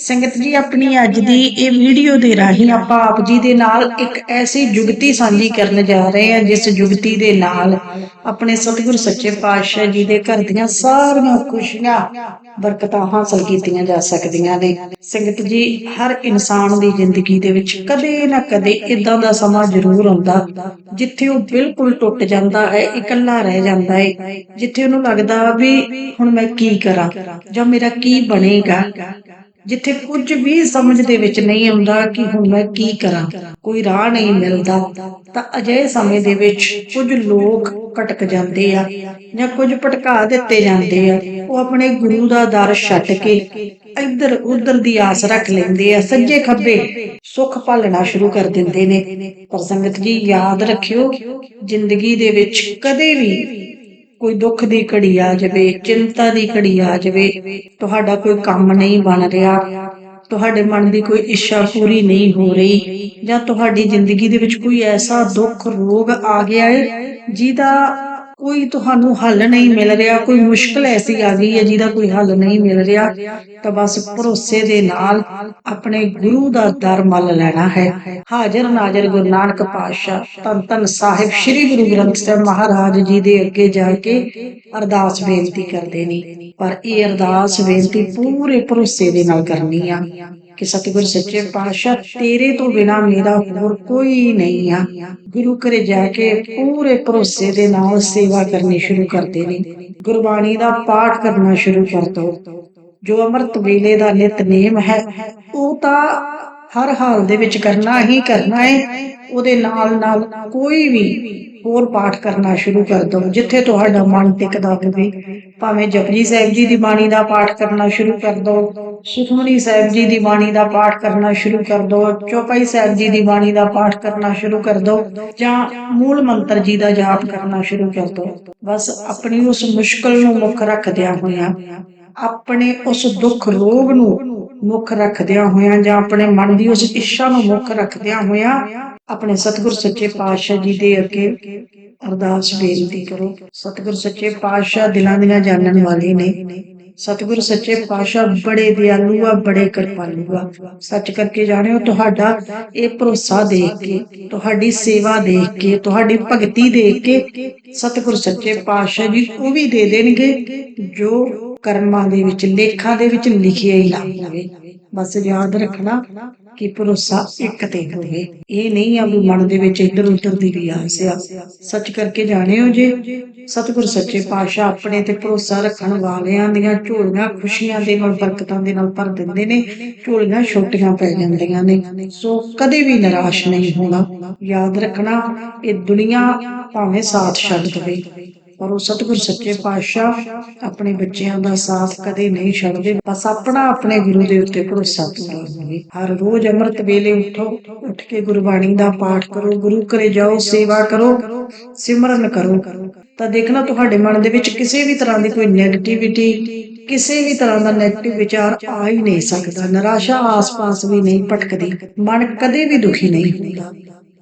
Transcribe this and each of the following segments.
ਸੰਗਤ ਜੀ, ਆਪਣੀ ਅੱਜ ਦੀ ਇਹ ਵੀਡੀਓ ਦੇ ਰਾਹੀਂ ਆਪਾਂ ਆਪ ਜੀ ਦੇ ਨਾਲ ਇੱਕ ਐਸੀ ਜੁਗਤੀ ਸਾਂਝੀ ਕਰਨ ਜਾ ਰਹੇ ਹਾਂ, ਜਿਸ ਜੁਗਤੀ ਦੇ ਨਾਲ ਆਪਣੇ ਸਤਿਗੁਰ ਸੱਚੇ ਪਾਤਸ਼ਾਹ ਜੀ ਦੇ ਘਰ ਦੀਆਂ ਸਾਰੀਆਂ ਖੁਸ਼ੀਆਂ, ਬਰਕਤਾਂ ਹਾਸਲ ਕੀਤੀਆਂ ਜਾ ਸਕਦੀਆਂ ਨੇ। ਸੰਗਤ ਜੀ, ਹਰ ਇਨਸਾਨ ਦੀ ਜ਼ਿੰਦਗੀ ਦੇ ਵਿੱਚ ਕਦੇ ਨਾ ਕਦੇ ਇਦਾਂ ਦਾ ਸਮਾਂ ਜ਼ਰੂਰ ਆਉਂਦਾ, ਜਿੱਥੇ ਉਹ ਬਿਲਕੁਲ ਟੁੱਟ ਜਾਂਦਾ ਹੈ, ਇਕੱਲਾ ਰਹਿ ਜਾਂਦਾ ਹੈ, ਜਿੱਥੇ ਉਹਨੂੰ ਲੱਗਦਾ ਵੀ ਹੁਣ ਮੈਂ ਕੀ ਕਰਾਂ, ਜਾਂ ਮੇਰਾ ਕੀ ਬਣੇਗਾ। ਜਿੱਥੇ ਕੁਝ ਵੀ ਸਮਝ ਦੇ ਵਿੱਚ ਨਹੀਂ ਆਉਂਦਾ ਕਿ ਹੁਣ ਮੈਂ ਕੀ ਕਰਾਂ, ਕੋਈ ਰਾਹ ਨਹੀਂ ਮਿਲਦਾ, ਤਾਂ ਅਜਿਹੇ ਸਮੇਂ ਦੇ ਵਿੱਚ ਕੁਝ ਲੋਕ ਭਟਕ ਜਾਂਦੇ ਆ ਜਾਂ ਕੁਝ ਭਟਕਾ ਦਿੱਤੇ ਜਾਂਦੇ ਆ। ਉਹ ਆਪਣੇ ਗੁਰੂ ਦਾ ਦਰ ਛੱਡ ਕੇ ਇੱਧਰ ਉੱਧਰ ਦੀ ਆਸ ਰੱਖ ਲੈਂਦੇ ਆ, ਸੱਜੇ ਖੱਬੇ ਸੁੱਖ ਭਾਲਣਾ ਸ਼ੁਰੂ ਕਰ ਦਿੰਦੇ ਨੇ। ਪਰ ਸੰਗਤ ਜੀ, ਯਾਦ ਰੱਖਿਓ, ਜ਼ਿੰਦਗੀ ਦੇ ਵਿੱਚ ਕਦੇ ਵੀ ਕੋਈ ਦੁੱਖ ਦੀ ਘੜੀ ਆ ਜਾਵੇ, ਚਿੰਤਾ ਦੀ ਘੜੀ ਆ ਜਾਵੇ, ਤੁਹਾਡਾ ਕੋਈ ਕੰਮ ਨਹੀਂ ਬਣ ਰਿਹਾ, ਤੁਹਾਡੇ ਮਨ ਦੀ ਕੋਈ ਇੱਛਾ ਪੂਰੀ ਨਹੀਂ ਹੋ ਰਹੀ, ਜਾਂ ਤੁਹਾਡੀ ਜ਼ਿੰਦਗੀ ਦੇ ਵਿੱਚ ਕੋਈ ਐਸਾ ਦੁੱਖ, ਰੋਗ ਆ ਗਿਆ ਹੈ ਜਿਹਦਾ ਕੋਈ ਤੁਹਾਨੂੰ ਹੱਲ ਨਹੀਂ ਮਿਲ ਰਿਹਾ, ਕੋਈ ਮੁਸ਼ਕਲ ਐਸੀ ਆ ਗਈ ਹੈ ਜਿਹਦਾ ਕੋਈ ਹੱਲ ਨਹੀਂ ਮਿਲ ਰਿਹਾ, ਤਾਂ ਬਸ ਭਰੋਸੇ ਦੇ ਨਾਲ ਆਪਣੇ ਗੁਰੂ ਦਾ ਦਰ ਮੱਲ ਲੈਣਾ ਹੈ। ਹਾਜ਼ਰ ਨਾਜ਼ਰ ਗੁਰੂ ਨਾਨਕ ਪਾਤਸ਼ਾਹ, ਧੰਨ ਧੰਨ ਸਾਹਿਬ ਸ੍ਰੀ ਗੁਰੂ ਗ੍ਰੰਥ ਸਾਹਿਬ ਮਹਾਰਾਜ ਜੀ ਦੇ ਅੱਗੇ ਜਾ ਕੇ ਅਰਦਾਸ ਬੇਨਤੀ ਕਰਦੇ ਨੇ। ਪਰ ਇਹ ਅਰਦਾਸ ਬੇਨਤੀ ਪੂਰੇ ਭਰੋਸੇ ਦੇ ਨਾਲ ਕਰਨੀ ਆ। ਕਿ ਸਤਿਗੁਰ ਸੱਚੇ ਪਾਤਸ਼ਾਹ ਤੇਰੇ ਤੋਂ ਬਿਨਾ ਮੇਰਾ ਹੋਰ ਕੋਈ ਨਹੀਂ ਆ। ਗੁਰੂ ਘਰੇ ਜਾ ਕੇ ਪੂਰੇ ਭਰੋਸੇ ਦੇ ਨਾਲ ਸੇਵਾ ਕਰਨੀ ਸ਼ੁਰੂ ਕਰਦੇ ਨੇ। ਗੁਰਬਾਣੀ ਦਾ ਪਾਠ ਕਰਨਾ ਸ਼ੁਰੂ ਕਰ ਦੋ। ਜੋ ਅੰਮ੍ਰਿਤ ਵੇਲੇ ਦਾ ਨਿਤਨੇਮ ਹੈ, ਉਹ ਤਾਂ ਹਰ ਹਾਲ ਦੇ ਵਿੱਚ ਕਰਨਾ ਹੀ ਕਰਨਾ ਹੈ ਉਹਦੇ ਨਾਲ ਨਾਲ ਕੋਈ ਵੀ ਹੋਰ ਪਾਠ ਕਰਨਾ ਸ਼ੁਰੂ ਕਰ ਦਿਓ ਜਿੱਥੇ ਤੁਹਾਡਾ ਮਨ ਟਿਕਦਾ ਹੋਵੇ। ਭਾਵੇਂ ਜਪਜੀ ਸਾਹਿਬ ਜੀ ਦੀ ਬਾਣੀ ਦਾ ਪਾਠ ਕਰਨਾ ਸ਼ੁਰੂ ਕਰ ਦਿਓ ਸੁਖਮਨੀ ਸਾਹਿਬ ਜੀ ਦੀ ਬਾਣੀ ਦਾ ਪਾਠ ਕਰਨਾ ਸ਼ੁਰੂ ਕਰ ਦਿਓ ਚੌਪਈ ਸਾਹਿਬ ਜੀ ਦੀ ਬਾਣੀ ਦਾ ਪਾਠ ਕਰਨਾ ਸ਼ੁਰੂ ਕਰ ਦਿਓ ਜਾਂ ਮੂਲ ਮੰਤਰ ਜੀ ਦਾ ਜਾਪ ਕਰਨਾ ਸ਼ੁਰੂ ਕਰ ਦਿਓ ਬਸ ਆਪਣੀ ਉਸ ਮੁਸ਼ਕਲ ਨੂੰ ਮੁੱਖ ਰੱਖਦਿਆਂ ਹੋਇਆਂ, ਆਪਣੇ ਉਸ ਦੁੱਖ ਰੋਗ ਨੂੰ ਮੁੱਖ ਰੱਖਦਿਆਂ ਹੋਇਆਂ ਜਾਂ ਆਪਣੇ ਮਨ ਦੀ ਉਸ ਇੱਛਾ ਨੂੰ ਮੁੱਖ ਰੱਖਦਿਆਂ ਹੋਇਆਂ ਆਪਣੇ ਸਤਿਗੁਰ ਸੱਚੇ ਪਾਤਸ਼ਾਹ ਜੀ ਦੇ ਅੱਗੇ ਅਰਦਾਸ ਬੇਨਤੀ ਕਰੋ। ਸਤਿਗੁਰ ਸੱਚੇ ਪਾਤਸ਼ਾਹ ਦਿਲਾਂ ਦੀਆਂ ਜਾਣਨ ਵਾਲੇ ਨੇ। ਸਤਿਗੁਰ ਸੱਚੇ ਪਾਤਸ਼ਾਹ ਬੜੇ ਦਿਆਲੂ ਆ, ਬੜੇ ਕਿਰਪਾਲੂ ਆ। ਸੱਚ ਕਰਕੇ ਜਾਣਿਓ, ਤੁਹਾਡਾ ਇਹ ਭਰੋਸਾ ਦੇਖ ਕੇ, ਤੁਹਾਡੀ ਸੇਵਾ ਦੇਖ ਕੇ, ਤੁਹਾਡੀ ਭਗਤੀ ਦੇਖ ਕੇ ਸਤਿਗੁਰ ਸੱਚੇ ਪਾਤਸ਼ਾਹ ਜੀ ਉਹ ਵੀ ਦੇ ਦੇਣਗੇ, ਜੋ ਕਰਮਾਂ ਦੇ ਵਿੱਚ, ਲੇਖਾਂ ਦੇ ਵਿੱਚ ਲਿਖਿਆ ਹੀ ਲੱਗ ਬਸ ਯਾਦ ਰੱਖਣਾ ਕਿ ਭਰੋਸਾ ਇੱਕ ਤੇ ਹੋਵੇ ਇਹ ਨਹੀਂ ਆ ਵੀ ਮਨ ਦੇ ਵਿੱਚ ਇੱਧਰ ਉੱਧਰ ਦੀ ਵੀ ਆਸ ਆ। ਸੱਚ ਕਰਕੇ ਜਾਣਿਓ ਜੇ, ਸਤਿਗੁਰ ਸੱਚੇ ਪਾਤਸ਼ਾਹ ਆਪਣੇ ਤੇ ਭਰੋਸਾ ਰੱਖਣ ਵਾਲਿਆਂ ਦੀਆਂ ਝੋਲੀਆਂ ਖੁਸ਼ੀਆਂ ਦੇ ਨਾਲ, ਬਰਕਤਾਂ ਦੇ ਨਾਲ ਭਰ ਦਿੰਦੇ ਨੇ। ਝੋਲੀਆਂ ਛੋਟੀਆਂ ਪੈ ਜਾਂਦੀਆਂ ਨੇ। ਸੋ ਕਦੇ ਵੀ ਨਿਰਾਸ਼ ਨਹੀਂ ਹੋਣਾ। ਯਾਦ ਰੱਖਣਾ, ਇਹ ਦੁਨੀਆ ਭਾਵੇਂ ਸਾਥ ਛੱਡ ਦੇਵੇ। ਪਰ ਉਹ ਸਤਿਗੁਰ ਸੱਚੇ ਪਾਤਸ਼ਾਹ ਆਪਣੇ ਬੱਚਿਆਂ ਦਾ ਸਾਥ ਕਦੇ ਨਹੀਂ ਛੱਡਦੇ। ਬਸ ਆਪਣਾ ਆਪਣੇ ਗੁਰੂ ਦੇ ਉੱਤੇ ਭਰੋਸਾ ਪੂਰਾ ਹੋਵੇ। ਹਰ ਰੋਜ਼ ਅੰਮ੍ਰਿਤ ਵੇਲੇ ਉਠੋ, ਉੱਠ ਕੇ ਗੁਰਬਾਣੀ ਦਾ ਪਾਠ ਕਰੋ, ਗੁਰੂ ਘਰੇ ਜਾਓ, ਸੇਵਾ ਕਰੋ, ਸਿਮਰਨ ਕਰੋ। ਤਾਂ ਦੇਖਣਾ ਤੁਹਾਡੇ ਮਨ ਦੇ ਵਿੱਚ ਕਿਸੇ ਵੀ ਤਰ੍ਹਾਂ ਦੀ ਕੋਈ ਨੈਗੇਟਿਵਿਟੀ ਕਿਸੇ ਵੀ ਤਰ੍ਹਾਂ ਦਾ ਨੈਗੇਟਿਵ ਵਿਚਾਰ ਆ ਹੀ ਨਹੀਂ ਸਕਦਾ। ਨਿਰਾਸ਼ਾ ਆਸ-ਪਾਸ ਵੀ ਨਹੀਂ ਭਟਕਦੀ। ਮਨ ਕਦੇ ਵੀ ਦੁਖੀ ਨਹੀਂ ਹੁੰਦਾ।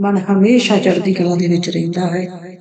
ਮਨ ਹਮੇਸ਼ਾ ਚੜ੍ਹਦੀ ਕਲਾ ਦੇ ਵਿੱਚ ਰਹਿੰਦਾ ਹੈ।